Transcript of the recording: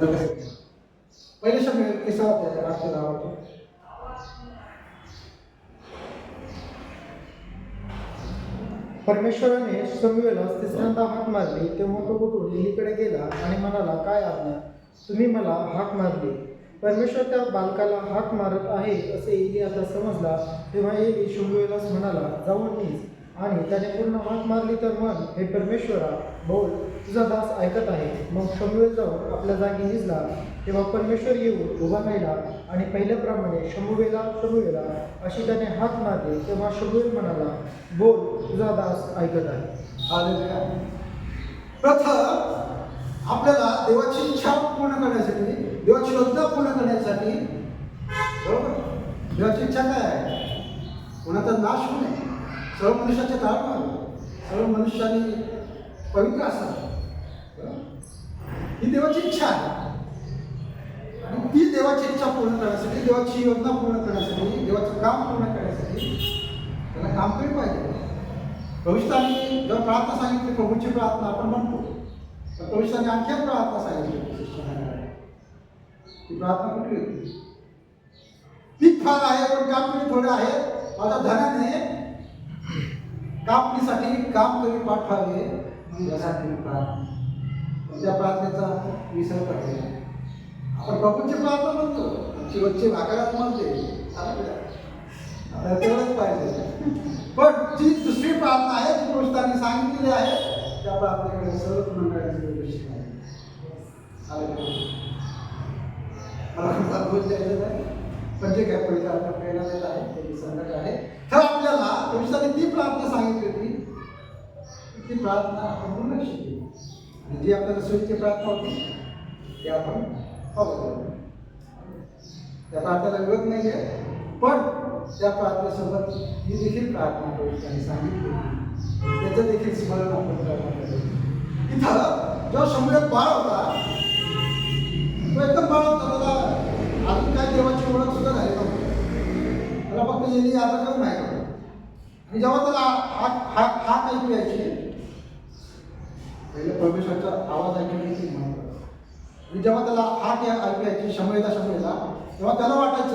पहिले शब्द किस्सा होता दावा तो परमेश्वराने समुएला तिसऱ्यांदा हाक मारली तेव्हा तो उठून एलीकडे गेला आणि म्हणाला काय आज्ञा? तुम्ही मला हाक मारली. परमेश्वर त्या बालकाला हाक मारत आहे असे एली आता समजला तेव्हा एली शंभुएलास म्हणाला जाऊन नीस आणि त्याने पूर्ण हाक मारली तर मन हे परमेश्वरा बोल तुझा दास ऐकत आहे. मग शंभुएल जाऊन आपल्या जागी निजला. तेव्हा परमेश्वर येऊन उभा राहिला आणि पहिल्याप्रमाणे शंभूवेला शंभुवेला अशी त्याने हात मारली. तेव्हा शंभुएल म्हणाला बोल तुझा दास ऐकत आहे. हालेलुया. प्रथम आपल्याला देवाची इच्छा पूर्ण करण्यासाठी देवाची योजना पूर्ण करण्यासाठी बरोबर? देवाची इच्छा काय आहे? कोणाचा नाश होऊ नये. सर्व मनुष्याचे धार सर्व मनुष्याने पवित्र असावे. ही? देवाची इच्छा आहे. आणि ती देवाची इच्छा पूर्ण करण्यासाठी देवाची योजना पूर्ण करण्यासाठी देवाचं काम पूर्ण करण्यासाठी त्याला काम केलं पाहिजे. भविष्याने जेव्हा प्रार्थना सांगितली प्रभूची प्रार्थना आपण म्हणतो तर भविष्याने आणखी प्रार्थना सांगितली. ती प्रार्थना कुठली होती? पीक फार आहे पण कापणी थोडे आहे. माझ्या धनाने कापणीसाठी काम करी पाठवावे? यासाठी प्रार्थना. त्या प्रार्थनेचा विसर करते आपण प्रभूची प्रार्थना म्हणतो. शेवटची भाकरात म्हणते. आपल्याला तेवढंच पाहिजे. पण जी दुसरी प्रार्थना आहे जी पुरुषांनी सांगितलेली आहे त्या प्रार्थनेकडे सर्व मंडळाची आहे. मला द्यायचं नाही. पण जे काय पहिलं आपण प्रेरणा देत आहे ते संकट आहे. आपल्याला पुरुषांनी ती प्रार्थना सांगितली होती. ती प्रार्थना आपण दुर्लक्ष आणि जी आपल्याला सोयीची प्रार्थना होती ती आपण पाहतो त्या प्रार्थनेला विरोध नाही आहे पण त्या प्रार्थनेसोबत ही देखील प्रार्थना करू त्यांनी सांगितली त्याचं देखील स्मरण आपण करणार इथं जो शंभर बाळ होता तो एकदम बाळ होता. त्याला अजून काय देवाची ओळख सुद्धा झाली नव्हती. मला फक्त येणे आता करून माहिती होतं आणि जेव्हा त्याला हाक हाक हाक ऐकू यायची पहिले परमेश्वरचा आवाज ऐकून येते म्हणतात आणि जेव्हा त्याला हाक या- ऐकू यायची शंभरदा शंभरदा तेव्हा त्याला वाटायचं